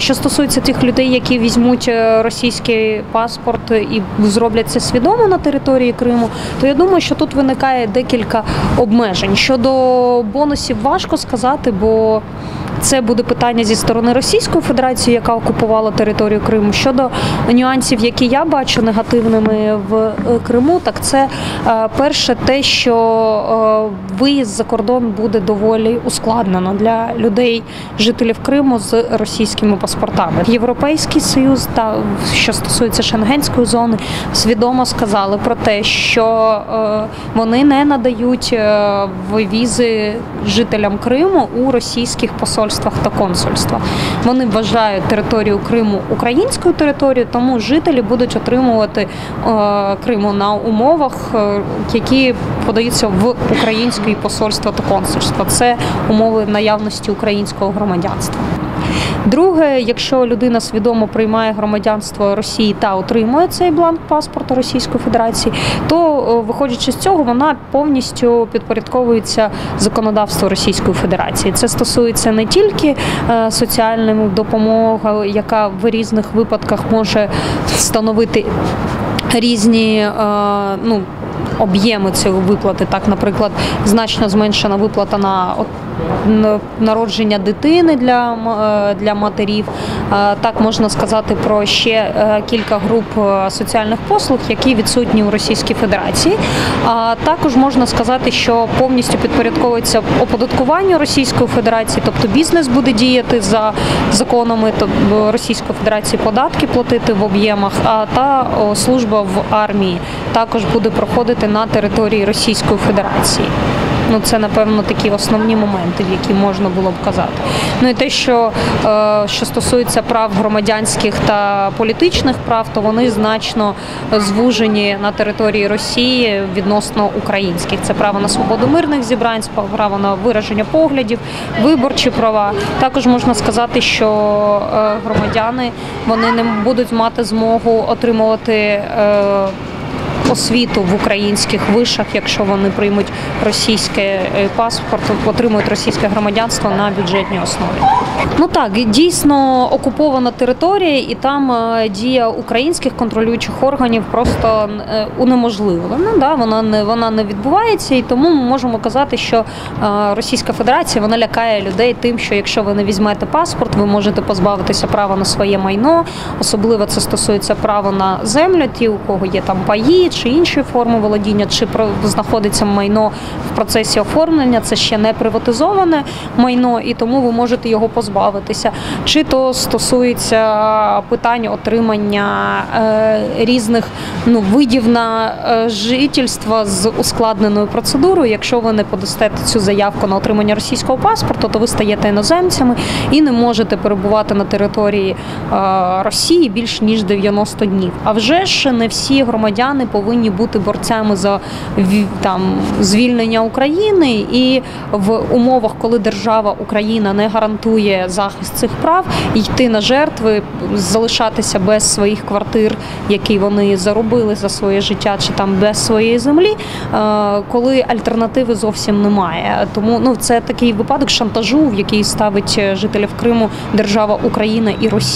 Що стосується тих людей, які візьмуть е, російський паспорт і зроблять це свідомо на території Криму, то я думаю, що тут виникає декілька обмежень. Щодо бонусів важко сказати, бо це буде питання зі сторони Російської Федерації, яка окупувала територію Криму. Щодо нюансів, які я бачу негативними в е, Криму, так це е, перше те, що е, виїзд за кордон буде доволі ускладнено для людей, жителів Криму з російськими паспортами. Європейський союз та що стосується шенгенської зони, свідомо сказали про те, що вони не надають візи жителям Криму у російських посольствах та консульствах. Вони вважають територію Криму українською територією, тому жителі будуть отримувати е, Криму на умовах, е, які подаються в українське посольство та консульство. Це умови наявності українського громадянства. Друге, якщо людина свідомо приймає громадянство Росії та отримує цей бланк паспорту Російської Федерації, то е, виходячи з цього, вона повністю підпорядковується законодавству Російської Федерації. Це стосується не тільки е, соціальної допомоги, яка в різних випадках може становити різні е, ну, об'єми цієї виплати. Так, наприклад, значно зменшена виплата на народження дитини для, е, для матерів. Е, Так можна сказати про ще е, кілька груп соціальних послуг, які відсутні у Російській Федерації. А також можна сказати, що повністю підпорядковується оподаткуванню Російської Федерації, тобто бізнес буде діяти за законами тобто Російської Федерації податки платити в об'ємах, а та служба в армії також буде проходити на території Російської Федерації. Ну, це напевно такі основні моменти, які можна було б казати. Ну і те, що, е, що стосується прав громадянських та політичних прав, то вони значно звужені на території Росії відносно українських. Це право на свободу мирних зібрань, право на вираження поглядів, виборчі права. Також можна сказати, що е, громадяни вони не будуть мати змогу отримувати. Освіту в українських вишах, якщо вони приймуть російський е, паспорт, отримують російське громадянство на бюджетній основі. Ну так, дійсно окупована територія, і там е, дія українських контролюючих органів просто е, унеможливлена. Да, вона не вона не відбувається, і тому ми можемо казати, що Російська Федерація вона лякає людей тим, що якщо ви не візьмете паспорт, ви можете позбавитися права на своє майно. Особливо це стосується права на землю, ті, у кого є там паї чи інші форми володіння, чи знаходиться майно в процесі оформлення. Це ще не приватизоване майно, і тому ви можете його позбавитися. Чи то стосується питань отримання е, різних ну, видів на е, жительство з ускладненою процедурою. Якщо ви не подасте цю заявку на отримання російського паспорту, то ви стаєте іноземцями і не можете перебувати на території е, Росії більш ніж 90 днів. А вже ж не всі громадяни повинні бути борцями за там звільнення України, і в умовах, коли держава Україна не гарантує захист цих прав, йти на жертви, залишатися без своїх квартир, які вони заробили за своє життя, чи там без своєї землі, е, коли альтернативи зовсім немає. Тому ну це такий випадок шантажу, в який ставить е, жителів Криму держава Україна і Росія.